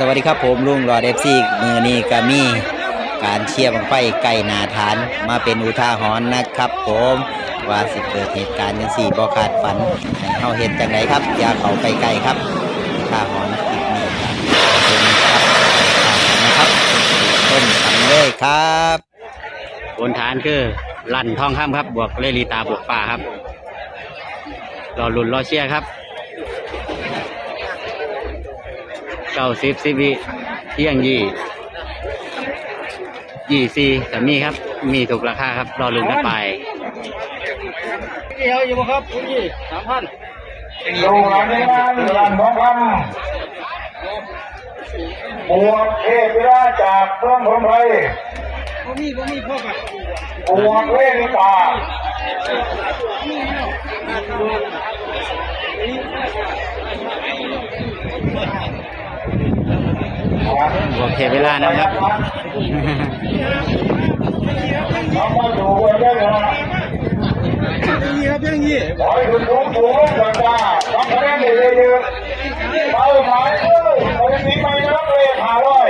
สวัสดีครับผมลุงรอดเอฟซีมือนี้ก็มีการเชียร์บังไฟไก่นาฐานมาเป็นอุทาหรณ์นะครับผมว่าสิเกิดเหตุการณ์ยังสี่บ่ขาดฝันให้เฮาเห็นจังไดครับ อย่าเขาไปใกลครับอุทาหรณ์คลิปนี้ครับเป็นครับนะครับต้นสังเลยครับบนฐานคือลั่นทองคำครับ บวกเลลีตาบวกป่าครับ รอลุนรอเชียร์ครับ เก้าสิบสิบวิเที่ยงยี่ยี่สี่แต่มีครับ มีถูกราคาครับ รอลุ่นกันไปเกี่ยวอยู่บ่ครับคุณยี่สามพันดูหลังนี้นะหลังทองคำบวกเทพวิราชจากเมืองพรหมไพรบ่มีบ่มีพ่อกันบวกเวนิตา บวกเทเวลานะครับน้องมาดูกันได้เลยนะยี่ครับยังยี่ขอให้คุณสูงสูงกันจ้าทำคะแนนเยอะๆเป้าหมายคือโอลิมปิกไปนักเรียหาร้อย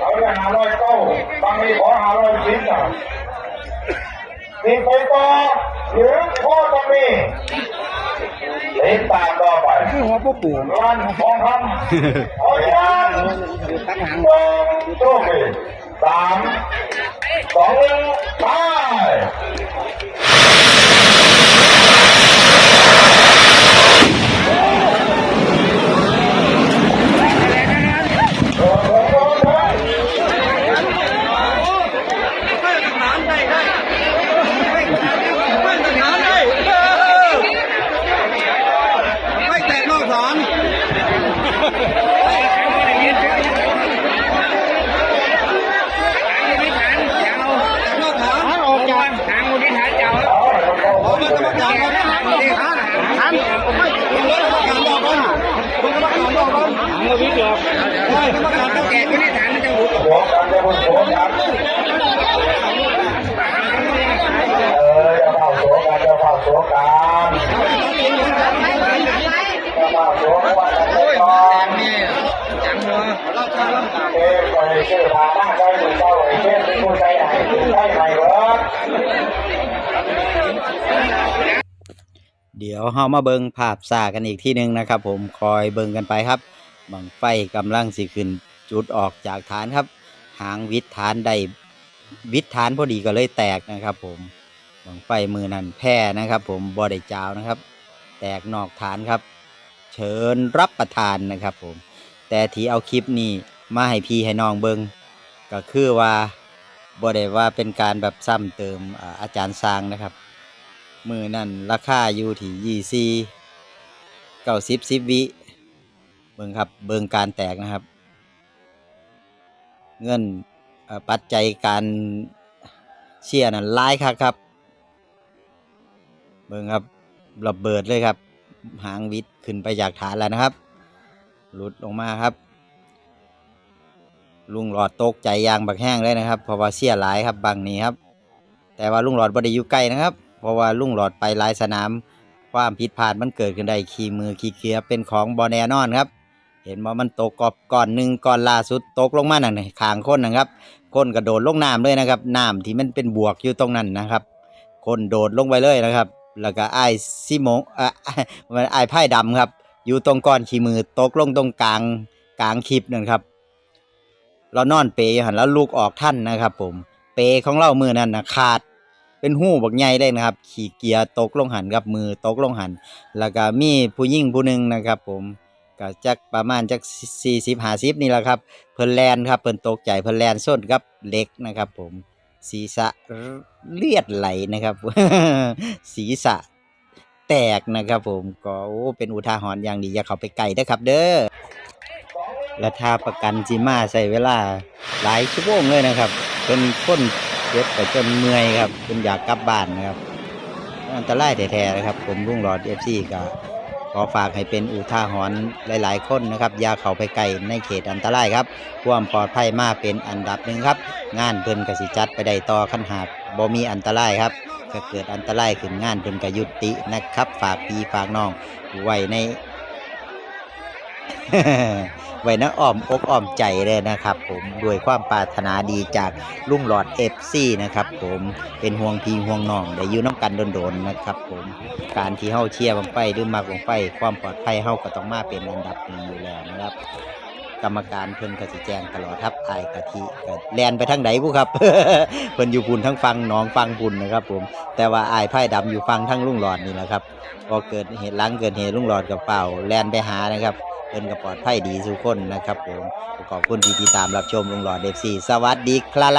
เอาเลยหาร้อยเก้าบางทีขอหาร้อยสิบนะมีไปต่อหรือพ่อต้ มีติดตามต่อไปคือหัวพ่อปู่ร้านทองคำเอาอย่างตั้งหางหนึ่งโชคดีสามสองหนึ่งไปโอ้โหโอ้โห ไม่แตกนอกสามนอกสามออกจากทางมูลนิธิเจ้าเอามากรรมการก่อนนะทางมูลนิธิทางทางไม่คุณรถกรรมการบอกก่อนคุณกรรมการบอกก่อนทางมูลนิธิหรอก กรรมการต้องแก่คุณนี่ฐานมันจะหุบหัวกันจะบนหัวกันเออจะเผาหัวกันจะเผาหัวกันจะเผาหัวกันก่อนจังหัวเราจะรับเอ้ยไปชื่อพาหน้าได้หรือเจ้าไอ้เช่นเป็นผู้ใจไหนใจไหนวะเดี๋ยวเฮามาเบิงภาพซากันอีกที่หนึ่งนะครับ ผมคอยเบิงกันไปครับ บังไฟกำลังสิขึ้น จุดออกจากฐานครับ หางวิทยฐานได้วิทยฐานพอดีก็เลยแตกนะครับ ผมบังไฟมือนั้นแพ้นะครับ ผมบอได้จาวนะครับ แตกนอกฐานครับ เชิญรับประทานนะครับ ผม แต่ที่เอาคลิปนี้มาให้พี่ให้น้องเบิงก็คือว่าบอได้ว่าเป็นการแบบซ้ำเติมอาอาจารย์สร้างนะครับ มือนั่นราคาอยู่ที่ยี่ซีเก้าสิบสิบวิ เบิ่งครับเบิ่งการแตกนะครับ เงินเอ่อปัจจัยการเชียร์นั่นลายครับครับ เบิ่งครับระเบิดเลยครับ หางวิทย์ขึ้นไปจากฐานแล้วนะครับ หลุดลงมาครับ ลุงหลอดตกใจยางบักแห้งเลยนะครับเพราะว่าเสียหลายครับบางนี้ครับ แต่ว่าลุงหลอดบ่ได้อยู่ใกล้นะครับ เพราะว่าลุงหลอดไปหลายสนาม ความผิดพลาดมันเกิดขึ้นได้ขี่มือขี่เกียร์เป็นของบอแน่นอนครับ เห็นว่ามันตกกอบก่อนหนึ่งก่อนล่าสุดตกลงมาหนังคางคนนะครับคนกระโดดลงน้ำเลยนะครับน้ำที่มันเป็นบวกอยู่ตรงนั้นนะครับ คนโดดลงไปเลยนะครับ แล้วก็ไอ้ซิโมงเอ่อมันไอ้ไพ่ดำครับ อยู่ตรงก้อนขี่มือตกลงตรงกลางกลางคลิปนั่นครับ เรานอนเปยหันแล้วลูกออกท่านนะครับ ผม เปของเรามือนั่นนะขาดเป็นหูบักใหญ่เลยนะครับ ขี่เกียร์ตกลงหันกับมือตกลงหัน แล้วก็มีผู้หญิงผู้หนึ่งนะครับ ผม ก็จักประมาณจักสี่สิบห้าสิบนี่แหละครับเพิ่นแลนครับเพิ่นตกใจเพิ่นแลนส้นกับเล็กนะครับผมศีรษะเลือดไหลนะครับ ศีรษะแตกนะครับผมก็โอ้เป็นอุทาหรณ์อย่างดีอย่าเข้าไปไกลนะครับ เด้อและถ้าประกันจิมาใช้เวลา หลายชั่วโมงเลยนะครับเป็นคนเจ็บไปจนเมื่อยครับจนอยากกลับบ้านนะครับ อันตรายแท้ๆนะครับ ผมรุ่งหลอดเอฟซีก็ข อฝากให้เป็นอุทาหรณ์หลาย ๆ คนนะครับอย่าเข้าไปไกลในเขตอันตรายครับความปลอดภัยมาเป็นอันดับหนึ่งครับ งานเพิ่นกสิจัดไปได้ต่อขั้นหากบ่มีอันตรายครับถ้าเกิดอันตรายขึ้นงานเพิ่นกยุตินะครับ ฝากพี่ฝากน้องไว้ใน ไว้นะอ้อมอกอ้อมใจเลยนะครับ ผมด้วยความปรารถนาดีจากลุงหลอดเอฟซีนะครับ ผมเป็นห่วงพี่ห่วงน้องได้อยู่น้ำกันโดนๆนะครับ ผมการที่เฮาเชียร์บังไฟหรือมักบังไฟ ความปลอดภัยเฮาก็ต้องมาเป็นอันดับหนึ่งอยู่แล้วนะครับ กรรมการเพิ่นก็สิแจ้งตลอดครับอายกะทิก็แลนไปทางไหนผู้ครับเพิ่นอยู่พุ่นทั้งฟังน้องฟังพุ่นนะครับ ผม แต่ว่าอายไพ่ดำอยู่ฟังทั้งลุงหลอดนี่แหละครับพอเกิดเหตุหลังเกิดเหตุลุงหลอดกับเป่าแลนไปหานะครับ เพิ่นก็ปลอดภัยดีสุกคนนะครับผมขอบคุณที่ติดตามรับชมลุงหลอดเดฟซีสวัสดีครับ